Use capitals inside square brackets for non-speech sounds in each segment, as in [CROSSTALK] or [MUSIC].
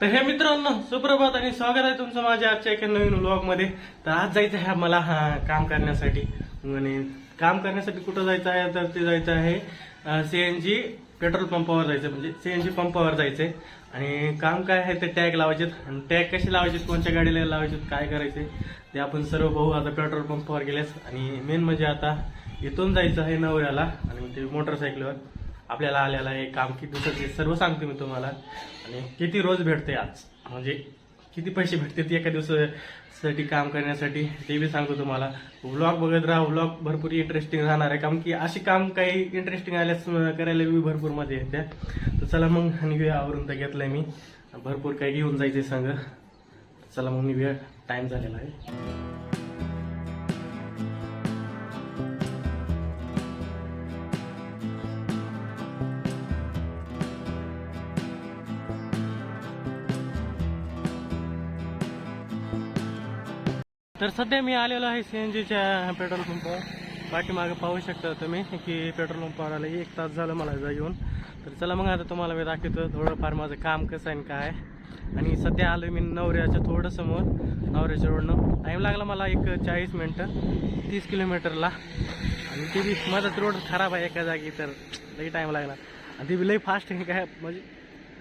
तर हे मित्रांनो सुप्रभात आणि स्वागत आहे तुमचं माझ्या आजच्या एका नवीन व्लॉगमध्ये तर आज जायचं आहे मला हा काम करण्यासाठी. आणि काम करण्यासाठी कुठं जायचं आहे? तर ते जायचं आहे सीएनजी पेट्रोल पंपावर जायचं म्हणजे सीएनजी पंपावर जायचंय. आणि काम काय आहे ते टॅग लावायचे आणि टॅग कसे लावायचे कोणत्या गाडीला लावायचे काय करायचे ते आपण सर्व भाऊ आता पेट्रोल पंपावर गेलेच आणि मेन म्हणजे आता इथून जायचं आहे नवऱ्याला. आणि ते मोटरसायकलवर आपल्याला आलेलं आहे काम किती दुसरं सर्व सांगतो मी तुम्हाला. आणि किती रोज भेटते आज? म्हणजे किती पैसे भेटते ते एका दिवसासाठी काम करण्यासाठी ते बी सांगतो तुम्हाला. व्लॉग बघत राहा व्लॉग भरपूर इंटरेस्टिंग राहणार आहे. कारण की अशी काम काही इंटरेस्टिंग आल्यास करायला मी भरपूर मजा येते. तर चला मग निघूया आवरून तर घेतलंय मी. भरपूर काही घेऊन जायचे सांग. चला मग निघूया टाइम झालेला आहे. तर सध्या मी आलेलो आहे सीएनजीच्या पेट्रोल पंपावर पाठीमागे पाहू शकता तुम्ही की पेट्रोल पंपावर आलं एक तास झालं मला जा येऊन. तर चला मग आता तुम्हाला मी दाखवतो थोडंफार माझं काम कसं आहे आणि काय आणि सध्या आलो मी नवऱ्याच्या थोडं समोर नवऱ्याच्या रोडनं. टाईम लागला मला एक चाळीस मिनटं तीस किलोमीटरला. आणि ती बी मदत रोड खराब आहे एका जागी तर लई टाईम लागला आणि ती बी लई फास्ट आहे काय म्हणजे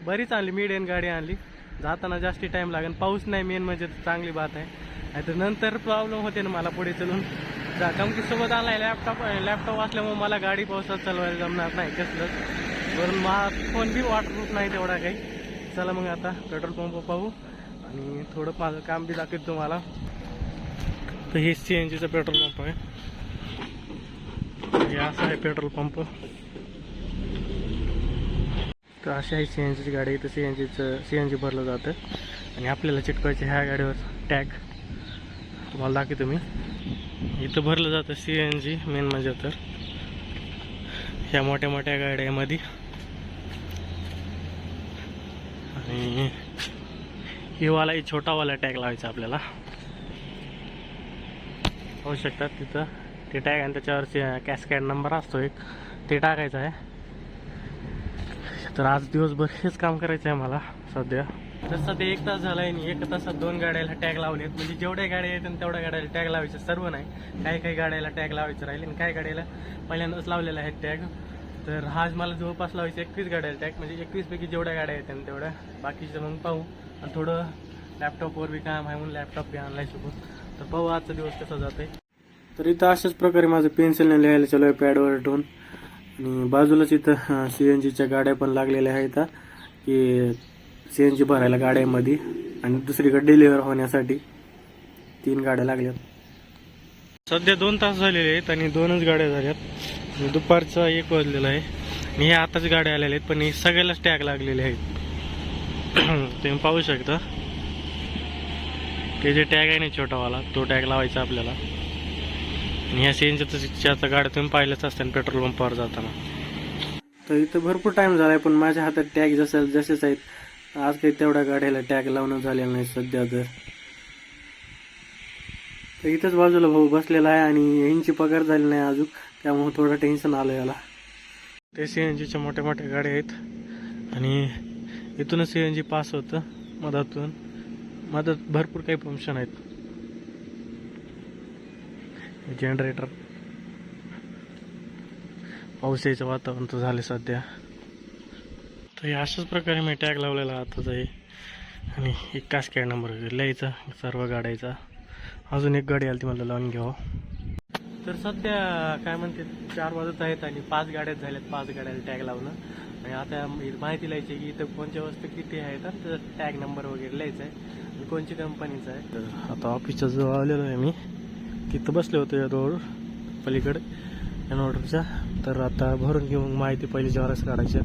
बरीच आणली मिडियन गाडी आणली. जाताना जास्ती टाईम लागेल. पाऊस नाही मेन म्हणजे चांगली बात आहे. नाहीतर नंतर प्रॉब्लेम होते ना मला पुढे चलून. जा कारण की सोबत आलाय लॅपटॉप लॅपटॉप असल्यामुळे मला गाडी पावसात चालवायला जमणार नाही कसलंच. वरून मा फोन बी वॉटरप्रूफ नाही तेवढा काही. चला मग आता पेट्रोल पंप पाहू आणि थोडं माझं काम बी दाखवत तुम्हाला. तर हे सी एन जीचं पेट्रोल पंप आहे. हे असं आहे पेट्रोल पंप तर अशी आहे सी एन जीची गाडी तर सी एन जीचं सी एन जी भरलं जातं. आणि आपल्याला चिटकवायचं ह्या गाडीवर टॅग तुम्हाला दाखवतो मी. इथं भरलं जातं सी एन जी मेन म्हणजे तर. ह्या मोठ्या मोठ्या गाड्यामध्ये. आणि हिवाला ही छोटावाला टॅग लावायचा आपल्याला. होऊ शकतात तिथं. ते टॅग आणि त्याच्यावर कॅस्कॅड नंबर असतो एक. ते टाकायचं आहे. तर आज दिवसभर हेच काम करायचं आहे मला सध्या. तर सध्या एक तास झालाय आणि एक तासात दोन गाड्याला टॅग लावलेत. म्हणजे जेवढ्या गाड्या येतात तेवढ्या गाड्याला टॅग लावायचे सर्व नाही. काही काही गाड्याला टॅग लावायचं राहिले आणि काही गाड्याला पहिल्यांदाच लावलेला आहे टॅग तर आज मला जवळपास लावायचं एकवीस गाड्याला टॅग म्हणजे एकवीस पैकी जेवढ्या गाड्या येतात तेवढ्या. बाकीचं मग पाहू. आणि थोडं लॅपटॉपवर बी काम आहे म्हणून लॅपटॉप बी आणलाय सोबत. तर पाहू आजचा दिवस कसा जातोय. तर इथं अशाच प्रकारे माझं पेन्सिलने लिहायला चालू आहे पॅडवर ठेवून. आणि बाजूलाच इथं सी एन जीच्या गाड्या पण लागलेल्या आहेत. की सी एन जी भरायला गाड्यामध्ये आणि दुसरीकडे डिलिव्हर होण्यासाठी तीन गाड्या लागल्यात. सध्या दोन तास झालेले आहेत आणि दोनच गाड्या झाल्यात. दुपारचा एक वाजलेला आहे. आणि हे आताच गाड्या आलेल्या आहेत पण हे सगळ्यालाच टॅग लागलेले आहेत. [CLEARS THROAT] तुम्ही पाहू शकता. ते जे टॅग आहे ना छोटावाला तो टॅग लावायचा आपल्याला. आणि ह्या सीएनजीच्या गाड्या तुम्ही पाहिल्याच असतात पेट्रोल पंपावर जाताना. तर इथं भरपूर टाइम झालाय पण माझ्या हातात टॅग जसे जसेच आहेत आज काही तेवढ्या गाड्याला टॅग लावणं झालेलं नाही सध्या तर. तर इथंच बाजूला भाऊ बसलेला आहे आणि यांची पगार झाली नाही अजून त्यामुळे थोडं टेन्शन आलं याला. ते सी एन जीच्या मोठ्या मोठ्या गाड्या आहेत आणि इथूनच सी एन जी पास होतं मधातून. मधात भरपूर काही फंक्शन आहेत. जनरेटर पावसाचं वातावरण तर झालं सध्या. तर हे अशाच प्रकारे मी टॅग लावलेला आताच आहे आणि एक कास्कॅड नंबर लिहायचा सर्व गाड्याचा अजून एक गाडी आली ती मला लावून घ्यावं. तर सध्या काय म्हणते चार वाजत आहेत आणि पाच गाड्याच झाल्यात. पाच गाड्याला टॅग लावणं. आणि आता माहिती लिहायची की इथं कोणत्या वस्तू किती आहेत त्याचा टॅग नंबर वगैरे लिहायचा आहे. आणि कोणची कंपनीचा आहे. तर आता ऑफिसच्या जवळ आलेलो आहे मी. तिथं बसले होते या रोड पलीकडे. एनऑर्डरच्या तर आता भरून घेऊन माहिती पहिली ज्वारच काढायची.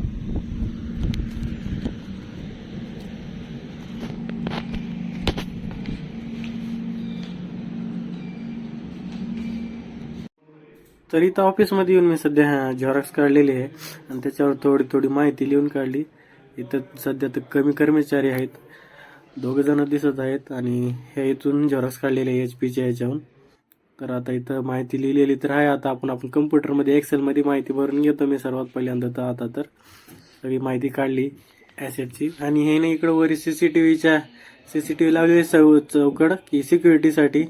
तर इथं ऑफिसमध्ये येऊन मी सध्या झेरॉक्स काढलेले आहे. आणि त्याच्यावर थोडी थोडी माहिती लिहून काढली. इथं सध्या तर कमी कर्मचारी आहेत. दोघं जण दिसत आहेत आणि हे इथून झेरॉक्स काढलेले एच पीच्या याच्याहून तर आता इथं माहिती लिहिलेली तर आहे. आता आपण आपण कम्प्युटरमध्ये एक्सेलमध्ये माहिती भरून घेतो मी सर्वात पहिल्यांदा. तर आता तर सगळी माहिती काढली ॲसेटची आणि हे नाही इकडं वरी सी सी टी व्हीच्या सी सी टी व्ही लावलेली चौ चौकड की सिक्युरिटीसाठी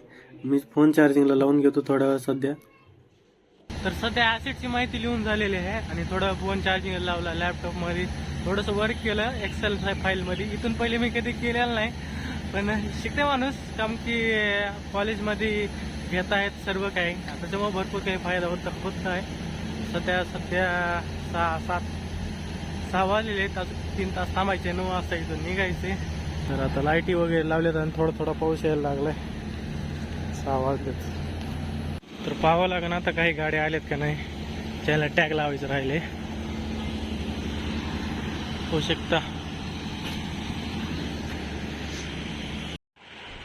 मी फोन चार्जिंगला लावून घेतो थोडा वेळ सध्या. तर सध्या ॲसेटची माहिती लिहून झालेली आहे आणि थोडं फोन चार्जिंग लावला लॅपटॉपमध्ये थोडंसं वर्क केलं एक्सेल फाईलमध्ये इथून पहिले मी कधी केलेलं नाही. पण शिकते माणूस काम की कॉलेजमध्ये घेत आहेत सर्व काही. त्याच्यामुळे भरपूर काही फायदा होत होत आहे. सध्या सध्या सहा सात सहा वाजलेले आहेत. अजून तीन तास थांबायचे नऊ वाजता इथून निघायचे. तर आता लाईटी वगैरे लावल्यात आणि थोडा थोडा पाऊस यायला लागलाय. सहा वाजलेत. तर पाहावं लागेल आता काही गाड्या आल्यात का नाही. त्याला टॅग लावायचं राहिले. होऊ शकता.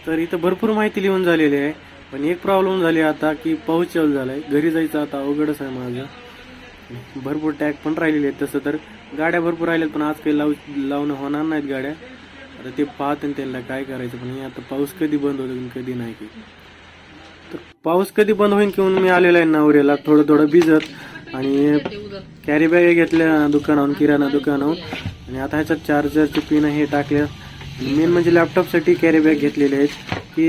तर इथं भरपूर माहिती लिहून झालेली आहे. पण एक प्रॉब्लेम झाली आता की पाऊस चालू झालाय. घरी जायचं आता अवघडच आहे माझं. भरपूर टॅग पण राहिलेले आहेत. तसं तर गाड्या भरपूर राहिल्यात पण आज काही लावू लावणं होणार नाहीत गाड्या. आता ते पाहते त्यांना काय करायचं पण आता पाऊस कधी बंद होतो कधी नाही. की तर पाऊस कधी बंद होईल किंवा मी आलेला आहे नवऱ्याला थोडं थोडं भिजत आणि कॅरी बॅग घेतल्या दुकानाहून किराणा दुकानाहून आणि आता ह्याच्यात चार्जरची पिन हे टाकल्या मेन म्हणजे लॅपटॉपसाठी कॅरी बॅग घेतलेले आहेत. की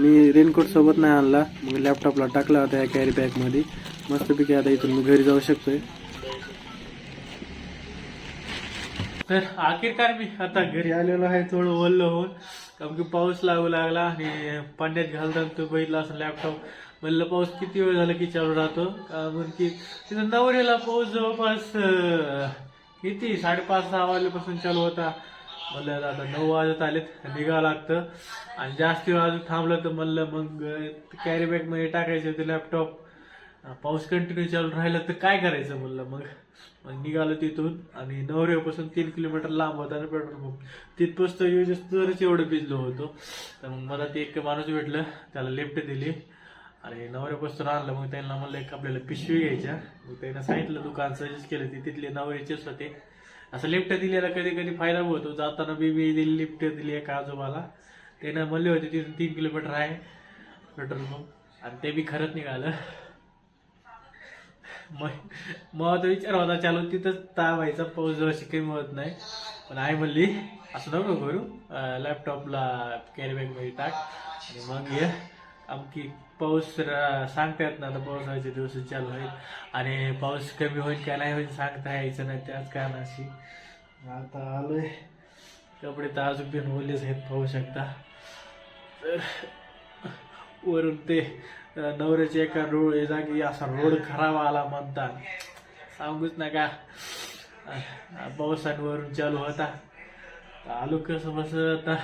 मी रेनकोट सोबत नाही आणला. मग लॅपटॉपला टाकला होता या कॅरी बॅगमध्ये मस्तपैकी आता इथून मी घरी जाऊ शकतोय. तर आखिरकार मी आता घरी आलेलो आहे थोडं ओल्ल होऊन कारण की पाऊस लागू लागला आणि पाण्यात घालताना तो बघितला असं लॅपटॉप म्हणलं पाऊस किती वेळ झाला की चालू राहतो? कारण की तिथं नवरीला पाऊस जवळपास किती? साडेपाच सहा वाजल्यापासून चालू होता. म्हणलं आता नऊ वाजत आलेत निघावं लागतं. आणि जास्ती वेळ अजून थांबलं तर म्हणलं मग कॅरी बॅगमध्ये टाकायचं ते लॅपटॉप पाऊस कंटिन्यू चालू राहिला तर काय करायचं? म्हणलं मग मग निघालो तिथून आणि नवऱ्यापासून तीन किलोमीटर लांब होता आणि पेट्रोल पंप. तिथपासून तर एवढं भिजलो होतो. तर मग मला ते एक माणूस भेटलं त्याला लिफ्ट दिली आणि नवऱ्यापासून आणलं. मग त्यांना म्हणलं एक आपल्याला पिशवी घ्यायच्या. मग त्यांना सांगितलं दुकान सजेस्ट केलं ते तिथले नवऱ्याचेच होते. असं लिफ्ट दिलेला कधी कधी फायदा होतो. जाताना बी बी दिली लिफ्ट दिली एका आजोबाला. त्यानं म्हणले होते तिथून तीन किलोमीटर आहे पेट्रोल पंप. आणि ते बी खरंच निघालं. मग तो विचार होता चालू तिथंच व्हायचा पाऊस जवळ कमी होत नाही. पण आई म्हणली असं नको करू लॅपटॉपला कॅरी बॅगमध्ये टाक आणि मग ये. आमकी पाऊस सांगतायत सांगता येत ना आता पावसाळ्याचे दिवस चालू आहेत. आणि पाऊस कमी होईल का नाही होईल सांगता यायचं नाही त्याच कारणाशी. आता आलोय. कपडे तर अजून बिन ओलेच आहेत पाहू शकता. तर वरून ते नवऱ्याच्या एका रोड जागी असा रोड खराब आला म्हणतात सांगूच नका. पावसांवरून चालू होता. आलो कसं बस आता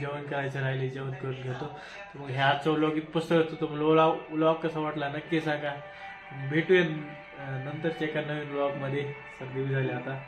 जेवण करायचं राहिले जेवण करून घेतो. मग ह्या व्लॉग पसरतो होतो तो व्लॉग व्लॉग कसा वाटला नक्की सांगा. भेटूया नंतरच्या एका नवीन व्लॉगमध्ये सर्दी झाली आता.